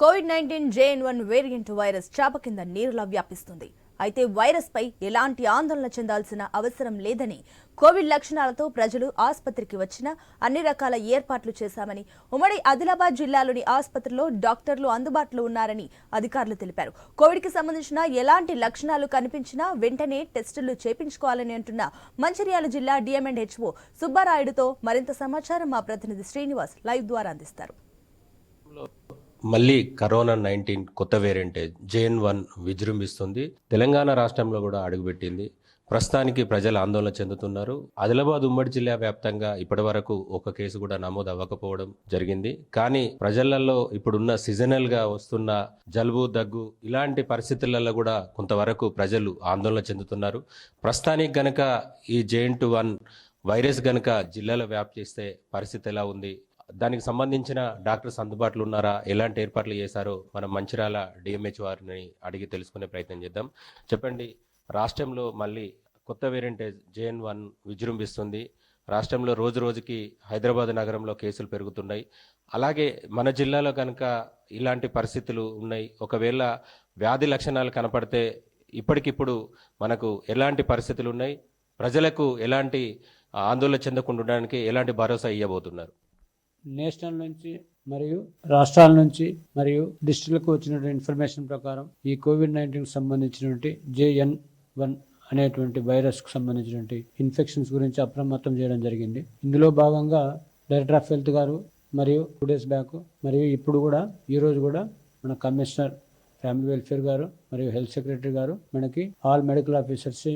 COVID nineteen JN one variant virus చాప కింద నీరులా వ్యాపిస్తుంది. అయితే వైరస్ పై ఎలాంటి ఆందోళన చెందాల్సిన అవసరం లేదని కోవిడ్ లక్షణాలతో ప్రజలు ఆసుపత్రికి వచ్చిన అన్ని రకాల ఏర్పాట్లు చేశామని ఉమ్మడి ఆదిలాబాద్ జిల్లాలోని ఆసుపత్రిలో డాక్టర్లు అందుబాటులో ఉన్నారని అధికారులు తెలిపారు. కోవిడ్కి సంబంధించిన ఎలాంటి లక్షణాలు కనిపించినా వెంటనే టెస్టులు చేపించుకోవాలని అంటున్న మంచిర్యాల జిల్లా డిఎంఎండ్ హెచ్ఓ సుబ్బారాయుడుతో మరింత సమాచారం మా ప్రతినిధి శ్రీనివాస్ లైవ్ ద్వారా అందిస్తారు. మళ్ళీ కరోనా నైన్టీన్ కొత్త వేరియంట్ జేఎన్ వన్ విజృంభిస్తుంది. తెలంగాణ రాష్ట్రంలో కూడా అడుగుపెట్టింది. ప్రస్తుతానికి ప్రజలు ఆందోళన చెందుతున్నారు. ఆదిలాబాద్ ఉమ్మడి జిల్లా వ్యాప్తంగా ఇప్పటి వరకు ఒక కేసు కూడా నమోదు అవ్వకపోవడం జరిగింది. కానీ ప్రజలలో ఇప్పుడున్న సీజనల్గా వస్తున్న జలుబు దగ్గు ఇలాంటి పరిస్థితులలో కూడా కొంతవరకు ప్రజలు ఆందోళన చెందుతున్నారు. ప్రస్తుతానికి గనక ఈ జేఎన్ టు వన్ వైరస్ గనక జిల్లాలో వ్యాప్తిస్తే పరిస్థితి ఎలా ఉంది? దానికి సంబంధించిన డాక్టర్స్ అందుబాటులో ఉన్నారా? ఎలాంటి ఏర్పాట్లు చేశారో మనం మంచిర్యాల డిఎంహెచ్ వారిని అడిగి తెలుసుకునే ప్రయత్నం చేద్దాం. చెప్పండి రాష్ట్రంలో మళ్ళీ కొత్త వేరియంట్ జేఎన్ వన్ విజృంభిస్తుంది. రాష్ట్రంలో రోజు రోజుకి హైదరాబాద్ నగరంలో కేసులు పెరుగుతున్నాయి. అలాగే మన జిల్లాలో కనుక ఇలాంటి పరిస్థితులు ఉన్నాయి. ఒకవేళ వ్యాధి లక్షణాలు కనపడితే ఇప్పటికిప్పుడు మనకు ఎలాంటి పరిస్థితులు ఉన్నాయి? ప్రజలకు ఎలాంటి ఆందోళన చెందకుండా ఉండడానికి ఎలాంటి భరోసా ఇవ్వబోతున్నారు? నేషనల్ నుంచి మరియు రాష్ట్రాల నుంచి మరియు డిస్టిక్లకు వచ్చినటువంటి ఇన్ఫర్మేషన్ ప్రకారం ఈ కోవిడ్ నైన్టీన్కి సంబంధించినటువంటి జేఎన్ వన్ అనేటువంటి వైరస్కు సంబంధించినటువంటి ఇన్ఫెక్షన్స్ గురించి అప్రమత్తం చేయడం జరిగింది. ఇందులో భాగంగా డైరెక్టర్ ఆఫ్ హెల్త్ గారు మరియు టూ డేస్ బ్యాక్ మరియు ఇప్పుడు కూడా ఈ రోజు కూడా మన కమిషనర్ ఫ్యామిలీ వెల్ఫేర్ గారు మరియు హెల్త్ సెక్రటరీ గారు మనకి all medical officers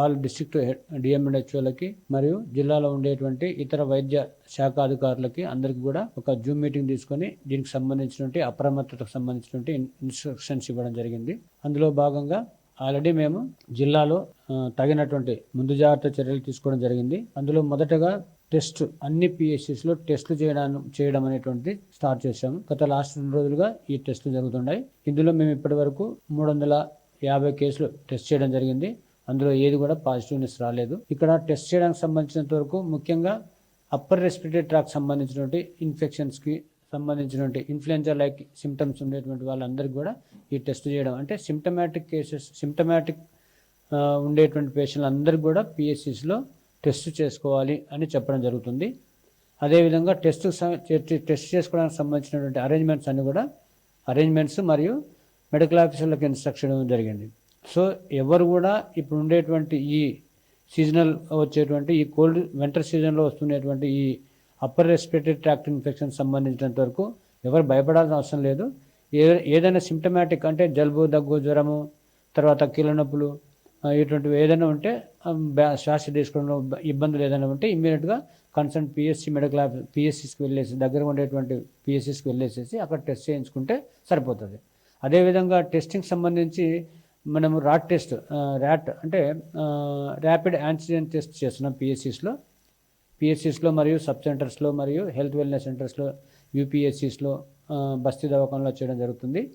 all district డిఎంఎన్హెచ్ఓలకి మరియు జిల్లాలో ఉండేటువంటి ఇతర వైద్య శాఖ అధికారులకి అందరికి కూడా ఒక జూమ్ మీటింగ్ తీసుకొని దీనికి సంబంధించినటువంటి అప్రమత్తతకు సంబంధించినటువంటి ఇన్స్ట్రక్షన్స్ ఇవ్వడం జరిగింది. అందులో భాగంగా ఆల్రెడీ మేము జిల్లాలో తగినటువంటి ముందు జాగ్రత్త చర్యలు తీసుకోవడం జరిగింది. అందులో మొదటగా టెస్ట్ అన్ని పిఎస్సిస్లో టెస్టులు చేయడం చేయడం అనేటువంటి స్టార్ట్ చేశాము. గత లాస్ట్ రెండు రోజులుగా ఈ టెస్టులు జరుగుతున్నాయి. ఇందులో మేము ఇప్పటి వరకు మూడు వందల యాభై కేసులు టెస్ట్ చేయడం జరిగింది. అందులో ఏది కూడా పాజిటివ్నెస్ రాలేదు. ఇక్కడ టెస్ట్ చేయడానికి సంబంధించినంత వరకు ముఖ్యంగా అప్పర్ రెస్పిరేటరీ ట్రాక్ సంబంధించినటువంటి ఇన్ఫెక్షన్స్కి సంబంధించినటువంటి ఇన్ఫ్లుయెంజా లైక్ సిమ్టమ్స్ ఉండేటువంటి వాళ్ళందరికీ కూడా ఈ టెస్ట్ చేయడం. అంటే సిమ్టమాటిక్ కేసెస్ సిమ్టమాటిక్ ఉండేటువంటి పేషెంట్లు అందరికీ కూడా పిఎస్సిస్లో టెస్ట్ చేసుకోవాలి అని చెప్పడం జరుగుతుంది. అదేవిధంగా టెస్ట్ టెస్ట్ చేసుకోవడానికి సంబంధించినటువంటి అరేంజ్మెంట్స్ అన్నీ కూడా అరేంజ్మెంట్స్ మరియు మెడికల్ ఆఫీసర్లకు ఇన్స్ట్రక్షన్ జరిగింది. సో ఎవరు కూడా ఇప్పుడు ఉండేటువంటి ఈ సీజనల్ వచ్చేటువంటి ఈ కోల్డ్ వింటర్ సీజన్లో వస్తున్నటువంటి ఈ అప్పర్ రెస్పిరేటరీ ట్రాక్ట్ ఇన్ఫెక్షన్ సంబంధించినంత వరకు ఎవరు భయపడాల్సిన అవసరం లేదు. ఏ ఏదైనా సిమ్టమాటిక్ అంటే జలుబు దగ్గు జ్వరము తర్వాత కీళ్ళ నొప్పులు ఇటువంటివి ఏదైనా ఉంటే బ్యా- శ్వాస తీసుకోవడంలో ఇబ్బందులు ఏదైనా ఉంటే ఇమ్మీడియట్గా కన్సర్న్ పిఎస్సి మెడికల్ ఆఫీస్ పిఎస్సిస్కి వెళ్ళేసి దగ్గర ఉండేటువంటి పిఎస్సిస్కి వెళ్ళేసేసి అక్కడ టెస్ట్ చేయించుకుంటే సరిపోతుంది. అదేవిధంగా టెస్టింగ్ సంబంధించి మనము రాట్ టెస్ట్ ర్యాట్ అంటే ర్యాపిడ్ యాంటిజెన్ టెస్ట్ చేస్తున్నాం పిఎస్సిస్లో. పిఎస్సిస్లో మరియు సబ్ సెంటర్స్లో మరియు హెల్త్ వెల్నెస్ సెంటర్స్లో యూపీఎస్సిస్లో బస్తీ దవాఖానలో చేయడం జరుగుతుంది.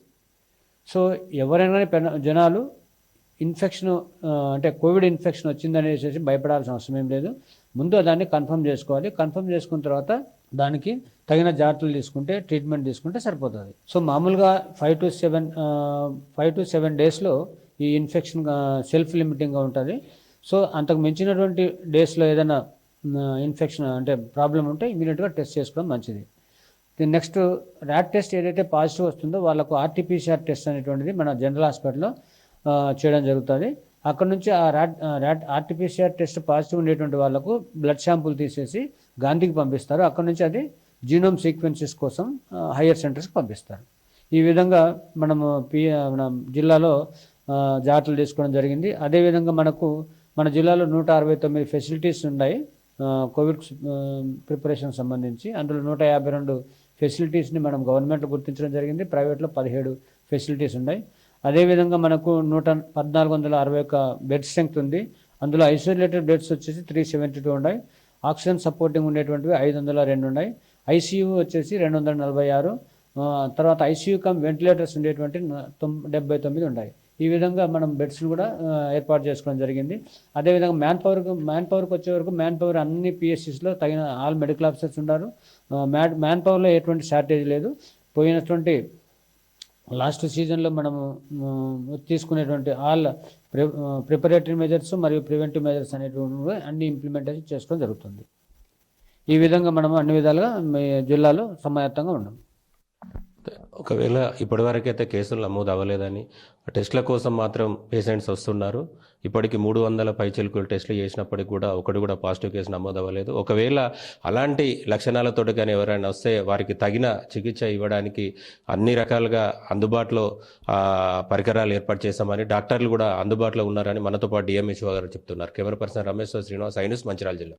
సో ఎవరైనా పెన- జనాలు ఇన్ఫెక్షన్ అంటే కోవిడ్ ఇన్ఫెక్షన్ వచ్చిందనేసి భయపడాల్సిన అవసరం ఏం లేదు. ముందు దాన్ని కన్ఫర్మ్ చేసుకోవాలి. కన్ఫర్మ్ చేసుకున్న తర్వాత దానికి తగిన జాగ్రత్తలు తీసుకుంటే ట్రీట్మెంట్ తీసుకుంటే సరిపోతుంది. సో మామూలుగా five to seven five to seven డేస్లో ఈ ఇన్ఫెక్షన్ సెల్ఫ్ లిమిటింగ్గా ఉంటుంది. సో అంతకు మించినటువంటి డేస్లో ఏదైనా ఇన్ఫెక్షన్ అంటే ప్రాబ్లం ఉంటే ఇమీడియట్గా టెస్ట్ చేసుకోవడం మంచిది. నెక్స్ట్ ర్యాట్ టెస్ట్ ఏదైతే పాజిటివ్ వస్తుందో వాళ్ళకు ఆర్టీపీసీఆర్ టెస్ట్ అనేటువంటిది మన జనరల్ హాస్పిటల్లో చేయడం జరుగుతుంది. అక్కడ నుంచి ఆ RAT RAT RTPCR test positive ఉండేటువంటి వాళ్ళకు బ్లడ్ శాంపుల్ తీసేసి గాంధీకి పంపిస్తారు. అక్కడ నుంచి అది జీనోమ్ సీక్వెన్సెస్ కోసం హయ్యర్ సెంటర్స్కి పంపిస్తారు. ఈ విధంగా మనము పి మన జిల్లాలో జాగ్రత్తలు తీసుకోవడం జరిగింది. అదేవిధంగా మనకు మన జిల్లాలో నూట అరవై తొమ్మిది ఫెసిలిటీస్ ఉన్నాయి కోవిడ్ ప్రిపరేషన్ సంబంధించి. అందులో నూట యాభై రెండు ఫెసిలిటీస్ని మనం గవర్నమెంట్ గుర్తించడం జరిగింది. ప్రైవేట్లో పదిహేడు ఫెసిలిటీస్ ఉన్నాయి. అదేవిధంగా మనకు నూట పద్నాలుగు వందల అరవై ఒక్క బెడ్ స్ట్రెంగ్త్ ఉంది. అందులో ఐసోలేటెడ్ బెడ్స్ వచ్చేసి త్రీ సెవెంటీ టూ ఉన్నాయి. ఆక్సిజన్ సపోర్టింగ్ ఉండేటువంటివి ఐదు వందల రెండు ఉన్నాయి. ఐసీయూ వచ్చేసి రెండు వందల నలభై ఆరు. తర్వాత ఐసీయూ కమ్ వెంటిలేటర్స్ ఉండేటువంటి న- డెబ్బై తొమ్మిది ఉన్నాయి. ఈ విధంగా మనం బెడ్స్ని కూడా ఏర్పాటు చేసుకోవడం జరిగింది. అదేవిధంగా మ్యాన్ పవర్కి మ్యాన్ పవర్కి వచ్చే వరకు మ్యాన్ పవర్ అన్ని పిఎస్సిస్లో తగిన ఆల్ మెడికల్ ఆఫీసర్స్ ఉన్నారు. మ్యాన్ మ్యాన్ పవర్లో ఎటువంటి షార్టేజ్ లేదు. పోయినటువంటి లాస్ట్ సీజన్లో మనము తీసుకునేటువంటి ఆల్ ప్రి ప్రిపరేటరీ మెజర్స్ మరియు ప్రివెంటివ్ మెజర్స్ అనేటువంటి అన్ని ఇంప్లిమెంటేషన్ చేసుకోవడం జరుగుతుంది. ఈ విధంగా మనము అన్ని విధాలుగా మీ జిల్లాలో సమాయత్తంగా ఉన్నాం. ఒకవేళ ఇప్పటివరకైతే కేసులు నమోదు అవ్వలేదని టెస్ట్ల కోసం మాత్రం పేషెంట్స్ వస్తున్నారు. ఇప్పటికి మూడు వందల పైచిలుకులు టెస్టులు చేసినప్పటికి కూడా ఒకటి కూడా పాజిటివ్ కేసు నమోదు అవ్వలేదు ఒకవేళ అలాంటి లక్షణాలతో కానీ ఎవరైనా వస్తే వారికి తగిన చికిత్స ఇవ్వడానికి అన్ని రకాలుగా అందుబాటులో పరికరాలు ఏర్పాటు చేశామని డాక్టర్లు కూడా అందుబాటులో ఉన్నారని మనతో పాటు డిఎంహెచ్ఓ గారు చెప్తున్నారు. కెమెరా పర్సన్ రమేశ్వర్ శ్రీనివాస్ ఐనుస్ మంచిర్యాల జిల్లా.